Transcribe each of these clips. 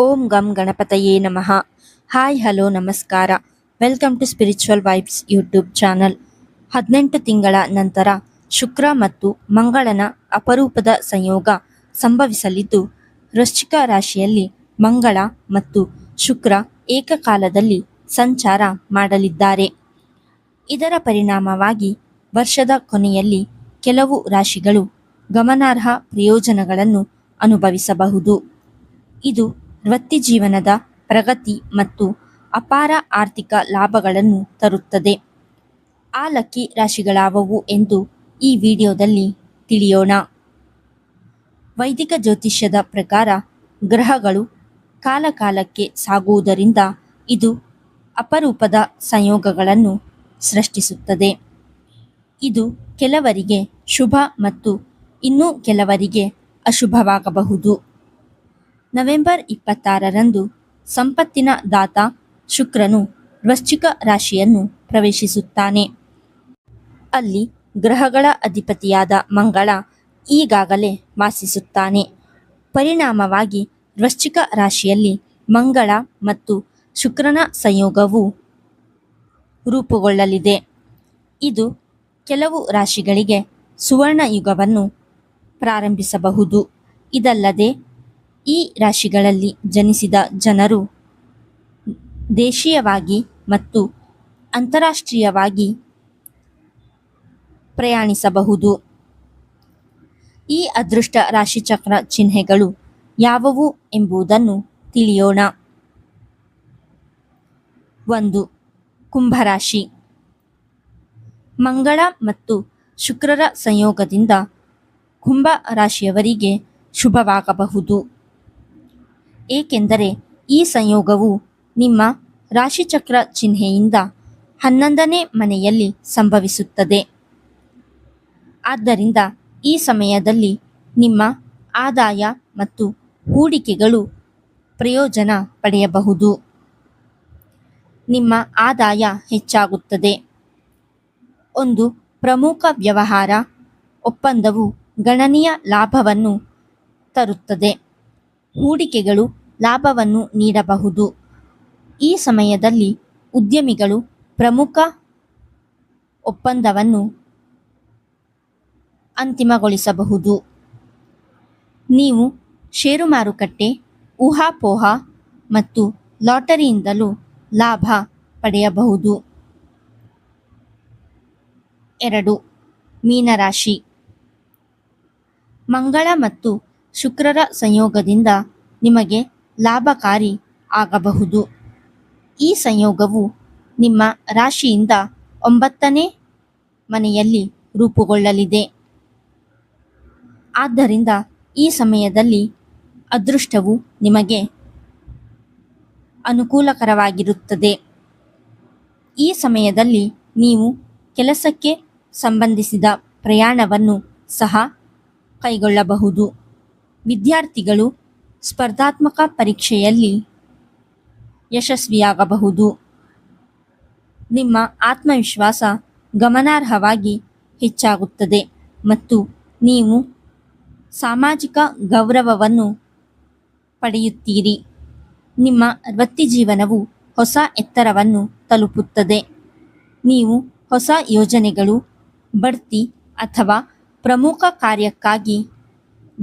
ಓಂ ಗಂ ಗಣಪತಯೇ ನಮಃ. ಹಾಯ್, ಹಲೋ, ನಮಸ್ಕಾರ. Welcome to spiritual vibes YouTube channel. ಹದಿನೆಂಟು ತಿಂಗಳ ನಂತರ ಶುಕ್ರ ಮತ್ತು ಮಂಗಳನ ಅಪರೂಪದ ಸಂಯೋಗ ಸಂಭವಿಸಲಿದ್ದು, ವೃಶ್ಚಿಕ ರಾಶಿಯಲ್ಲಿ ಮಂಗಳ ಮತ್ತು ಶುಕ್ರ ಏಕಕಾಲದಲ್ಲಿ ಸಂಚಾರ ಮಾಡಲಿದ್ದಾರೆ. ಇದರ ಪರಿಣಾಮವಾಗಿ ವರ್ಷದ ಕೊನೆಯಲ್ಲಿ ಕೆಲವು ರಾಶಿಗಳು ಗಮನಾರ್ಹ ಪ್ರಯೋಜನಗಳನ್ನು ಅನುಭವಿಸಬಹುದು. ಇದು ವೃತ್ತಿಜೀವನದ ಪ್ರಗತಿ ಮತ್ತು ಅಪಾರ ಆರ್ಥಿಕ ಲಾಭಗಳನ್ನು ತರುತ್ತದೆ. ಆ ಲಕ್ಕಿ ರಾಶಿಗಳಾವವು ಎಂದು ಈ ವಿಡಿಯೋದಲ್ಲಿ ತಿಳಿಯೋಣ. ವೈದಿಕ ಜ್ಯೋತಿಷ್ಯದ ಪ್ರಕಾರ ಗ್ರಹಗಳು ಕಾಲಕಾಲಕ್ಕೆ ಸಾಗುವುದರಿಂದ ಇದು ಅಪರೂಪದ ಸಂಯೋಗಗಳನ್ನು ಸೃಷ್ಟಿಸುತ್ತದೆ. ಇದು ಕೆಲವರಿಗೆ ಶುಭ ಮತ್ತು ಇನ್ನೂ ಕೆಲವರಿಗೆ ಅಶುಭವಾಗಬಹುದು. ನವೆಂಬರ್ ಇಪ್ಪತ್ತಾರರಂದು ಸಂಪತ್ತಿನ ದಾತ ಶುಕ್ರನು ವೃಶ್ಚಿಕ ರಾಶಿಯನ್ನು ಪ್ರವೇಶಿಸುತ್ತಾನೆ. ಅಲ್ಲಿ ಗ್ರಹಗಳ ಅಧಿಪತಿಯಾದ ಮಂಗಳ ಈಗಾಗಲೇ ವಾಸಿಸುತ್ತಾನೆ. ಪರಿಣಾಮವಾಗಿ ವೃಶ್ಚಿಕ ರಾಶಿಯಲ್ಲಿ ಮಂಗಳ ಮತ್ತು ಶುಕ್ರನ ಸಂಯೋಗವು ರೂಪುಗೊಳ್ಳಲಿದೆ. ಇದು ಕೆಲವು ರಾಶಿಗಳಿಗೆ ಸುವರ್ಣ ಯುಗವನ್ನು ಪ್ರಾರಂಭಿಸಬಹುದು. ಇದಲ್ಲದೆ ಈ ರಾಶಿಗಳಲ್ಲಿ ಜನಿಸಿದ ಜನರು ದೇಶೀಯವಾಗಿ ಮತ್ತು ಅಂತಾರಾಷ್ಟ್ರೀಯವಾಗಿ ಪ್ರಯಾಣಿಸಬಹುದು. ಈ ಅದೃಷ್ಟ ರಾಶಿಚಕ್ರ ಚಿಹ್ನೆಗಳು ಯಾವುವು ಎಂಬುದನ್ನು ತಿಳಿಯೋಣ. ಒಂದು, ಕುಂಭರಾಶಿ. ಮಂಗಳ ಮತ್ತು ಶುಕ್ರರ ಸಂಯೋಗದಿಂದ ಕುಂಭ ರಾಶಿಯವರಿಗೆ ಶುಭವಾಗಬಹುದು. ಏಕೆಂದರೆ ಈ ಸಂಯೋಗವು ನಿಮ್ಮ ರಾಶಿಚಕ್ರ ಚಿಹ್ನೆಯಿಂದ ಹನ್ನೊಂದನೇ ಮನೆಯಲ್ಲಿ ಸಂಭವಿಸುತ್ತದೆ. ಆದ್ದರಿಂದ ಈ ಸಮಯದಲ್ಲಿ ನಿಮ್ಮ ಆದಾಯ ಮತ್ತು ಹೂಡಿಕೆಗಳು ಪ್ರಯೋಜನ ಪಡೆಯಬಹುದು. ನಿಮ್ಮ ಆದಾಯ ಹೆಚ್ಚಾಗುತ್ತದೆ. ಒಂದು ಪ್ರಮುಖ ವ್ಯವಹಾರ ಒಪ್ಪಂದವು ಗಣನೀಯ ಲಾಭವನ್ನು ತರುತ್ತದೆ. ಹೂಡಿಕೆಗಳು ಲಾಭವನ್ನು ನೀಡಬಹುದು. ಈ ಸಮಯದಲ್ಲಿ ಉದ್ಯಮಿಗಳು ಪ್ರಮುಖ ಒಪ್ಪಂದವನ್ನು ಅಂತಿಮಗೊಳಿಸಬಹುದು. ನೀವು ಷೇರು ಮಾರುಕಟ್ಟೆ, ಊಹಾಪೋಹ ಮತ್ತು ಲಾಟರಿಯಿಂದಲೂ ಲಾಭ ಪಡೆಯಬಹುದು. ಎರಡು, ಮೀನರಾಶಿ. ಮಂಗಳ ಮತ್ತು ಶುಕ್ರರ ಸಂಯೋಗದಿಂದ ನಿಮಗೆ ಲಾಭಕಾರಿ ಆಗಬಹುದು. ಈ ಸಂಯೋಗವು ನಿಮ್ಮ ರಾಶಿಯಿಂದ ಒಂಬತ್ತನೇ ಮನೆಯಲ್ಲಿ ರೂಪುಗೊಳ್ಳಲಿದೆ. ಆದ್ದರಿಂದ ಈ ಸಮಯದಲ್ಲಿ ಅದೃಷ್ಟವು ನಿಮಗೆ ಅನುಕೂಲಕರವಾಗಿರುತ್ತದೆ. ಈ ಸಮಯದಲ್ಲಿ ನೀವು ಕೆಲಸಕ್ಕೆ ಸಂಬಂಧಿಸಿದ ಪ್ರಯಾಣವನ್ನು ಸಹ ಕೈಗೊಳ್ಳಬಹುದು. ವಿದ್ಯಾರ್ಥಿಗಳು ಸ್ಪರ್ಧಾತ್ಮಕ ಪರೀಕ್ಷೆಯಲ್ಲಿ ಯಶಸ್ವಿಯಾಗಬಹುದು. ನಿಮ್ಮ ಆತ್ಮವಿಶ್ವಾಸ ಗಮನಾರ್ಹವಾಗಿ ಹೆಚ್ಚಾಗುತ್ತದೆ ಮತ್ತು ನೀವು ಸಾಮಾಜಿಕ ಗೌರವವನ್ನು ಪಡೆಯುತ್ತೀರಿ. ನಿಮ್ಮ ವೃತ್ತಿ ಜೀವನವು ಹೊಸ ಎತ್ತರವನ್ನು ತಲುಪುತ್ತದೆ. ನೀವು ಹೊಸ ಯೋಜನೆಗಳು, ಬಡ್ತಿ ಅಥವಾ ಪ್ರಮುಖ ಕಾರ್ಯಕ್ಕಾಗಿ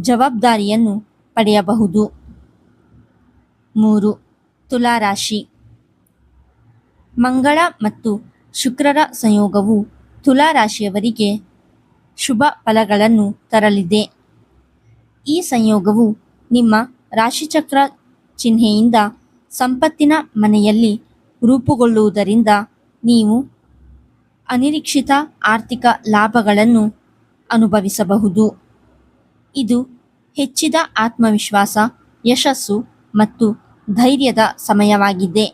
ಜವಾಬ್ದಾರಿಯನ್ನು ಪಡೆಯಬಹುದು. ಮೂರು ತುಲಾರಾಶಿ ಮಂಗಳ ಮತ್ತು ಶುಕ್ರರ ಸಂಯೋಗವು ತುಲಾರಾಶಿಯವರಿಗೆ ಶುಭ ಫಲಗಳನ್ನು ತರಲಿದೆ. ಈ ಸಂಯೋಗವು ನಿಮ್ಮ ರಾಶಿಚಕ್ರ ಚಿಹ್ನೆಯಿಂದ ಸಂಪತ್ತಿನ ಮನೆಯಲ್ಲಿ ರೂಪುಗೊಳ್ಳುವುದರಿಂದ ನೀವು ಅನಿರೀಕ್ಷಿತ ಆರ್ಥಿಕ ಲಾಭಗಳನ್ನು ಅನುಭವಿಸಬಹುದು. ಇದು ಹೆಚ್ಚಿದ ಆತ್ಮವಿಶ್ವಾಸ, ಯಶಸ್ಸು ಮತ್ತು ಧೈರ್ಯದ ಸಮಯವಾಗಿದೆ.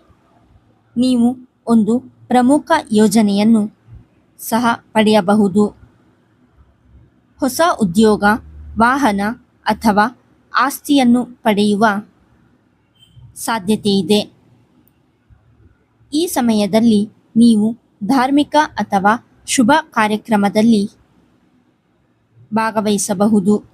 ನೀವು ಒಂದು ಪ್ರಮುಖ ಯೋಜನೆಯನ್ನು ಸಹ ಪಡೆಯಬಹುದು. ಹೊಸ ಉದ್ಯೋಗ, ವಾಹನ ಅಥವಾ ಆಸ್ತಿಯನ್ನು ಪಡೆಯುವ ಸಾಧ್ಯತೆಯಿದೆ. ಈ ಸಮಯದಲ್ಲಿ ನೀವು ಧಾರ್ಮಿಕ ಅಥವಾ ಶುಭ ಕಾರ್ಯಕ್ರಮದಲ್ಲಿ ಭಾಗವಹಿಸಬಹುದು.